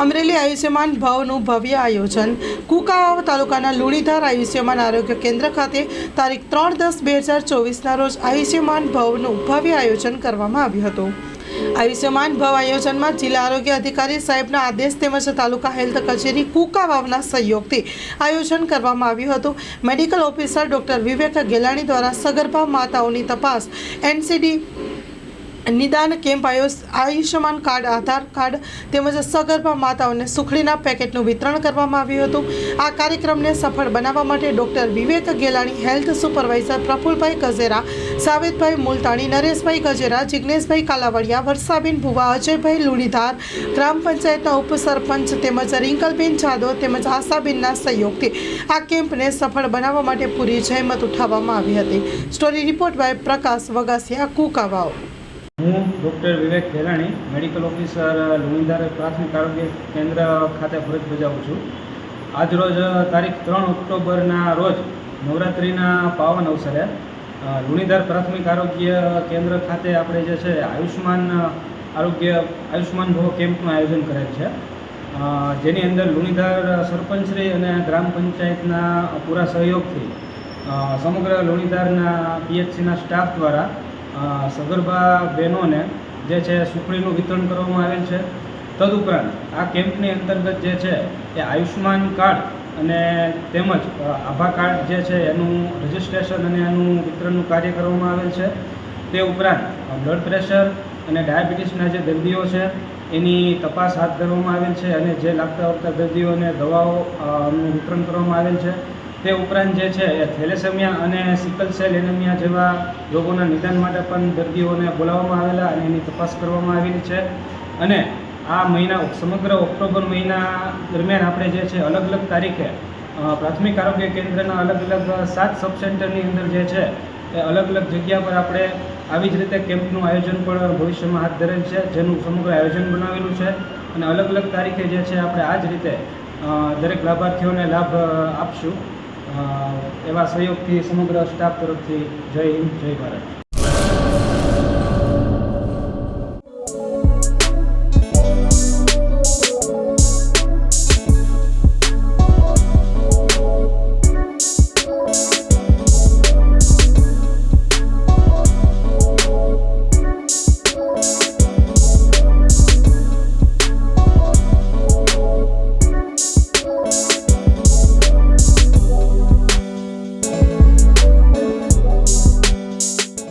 અમરેલી આયુષ્યમાન ભવનું ભવ્ય આયોજન. કુકાવાવ તાલુકાના લુણીધાર આયુષ્યમાન આરોગ્ય કેન્દ્ર ખાતે તારીખ ત્રણ દસ બે હજાર ચોવીસના રોજ આયુષ્યમાન ભવનું ભવ્ય આયોજન કરવામાં આવ્યું હતું. આયુષ્યમાન ભવ આયોજનમાં જિલ્લા આરોગ્ય અધિકારી સાહેબના આદેશ તેમજ તાલુકા હેલ્થ કચેરી કુકાવાવના સહયોગથી આયોજન કરવામાં આવ્યું હતું. Medical officer doctor Vivek Gelani દ્વારા સગર્ભા માતાઓની તપાસ, એનસીડી નિદાન, camp, Ayush, Ayushman card, Aadhaar card તેમજ સગર્ભા માતાઓને સુખડીના પેકેટનું વિતરણ કરવામાં આવ્યું હતું. આ કાર્યક્રમને સફળ બનાવવા માટે doctor Vivek Gelani, health supervisor Prafulbhai Gajera Savedbhai Multani, Nareshbhai Gajera Jigneshbhai Kalavadiya, Varshaben Bhuva, Ajaybhai Lunidhar, ગ્રામ પંચાયતના ઉપસરપંચ તેમજ રિંકલબેન જાદવ તેમજ આશાબેનના સહયોગથી આ કેમ્પને સફળ બનાવવા માટે પૂરી જહેમત ઉઠાવવામાં આવી હતી. Story report by Prakash Vagasiya, Kukavav. હું doctor Vivek Bhelani, medical officer, Lunidhar પ્રાથમિક આરોગ્ય કેન્દ્ર ખાતે ફરજ બજાવું છું. આજરોજ તારીખ ત્રણ ઓક્ટોબરના રોજ નવરાત્રિના પાવન અવસરે લુણીધાર પ્રાથમિક આરોગ્ય કેન્દ્ર ખાતે આપણે જે છે આયુષ્માન આરોગ્ય, આયુષ્માન ભવ કેમ્પનું આયોજન કરેલ છે. જેની અંદર લુણીધાર સરપંચશ્રી અને ગ્રામ પંચાયતના પૂરા સહયોગથી સમગ્ર લુણીધારના પીએચસીના સ્ટાફ દ્વારા સગર્ભા બહેનોને જે છે સુખડીનું વિતરણ કરવામાં આવેલ છે. તદુપરાંત આ કેમ્પની અંતર્ગત જે છે એ આયુષ્યમાન કાર્ડ અને તેમજ આભા કાર્ડ જે છે એનું રજિસ્ટ્રેશન અને એનું વિતરણનું કાર્ય કરવામાં આવેલ છે. તે ઉપરાંત બ્લડ પ્રેશર અને ડાયાબિટીસના જે દર્દીઓ છે એની તપાસ હાથ ધરવામાં આવેલ છે અને જે લાગતા વળતા દર્દીઓને દવાઓ વિતરણ કરવામાં આવેલ છે. તે ઉપરાંત જે છે એ થેલેસેમિયા અને સિકલ સેલ એનેમિયા જેવા રોગોના નિદાન માટે પણ દર્દીઓને બોલાવવામાં આવેલા અને એની તપાસ કરવામાં આવેલી છે. અને આ મહિના સમગ્ર ઓક્ટોબર મહિના દરમિયાન આપણે જે છે અલગ અલગ તારીખે પ્રાથમિક આરોગ્ય કેન્દ્રના અલગ અલગ સાત સબ સેન્ટરની અંદર જે છે, એ અલગ અલગ જગ્યા પર આપણે આવી જ રીતે કેમ્પનું આયોજન પણ ભવિષ્યમાં હાથ ધરેલ છે, જેનું સમગ્ર આયોજન બનાવેલું છે. અને અલગ અલગ તારીખે જે છે, આપણે આ જ રીતે દરેક લાભાર્થીઓને લાભ આપશું. એવા સહયોગથી સમગ્ર સ્ટાફ તરફથી જય હિન્દ જય ભારત.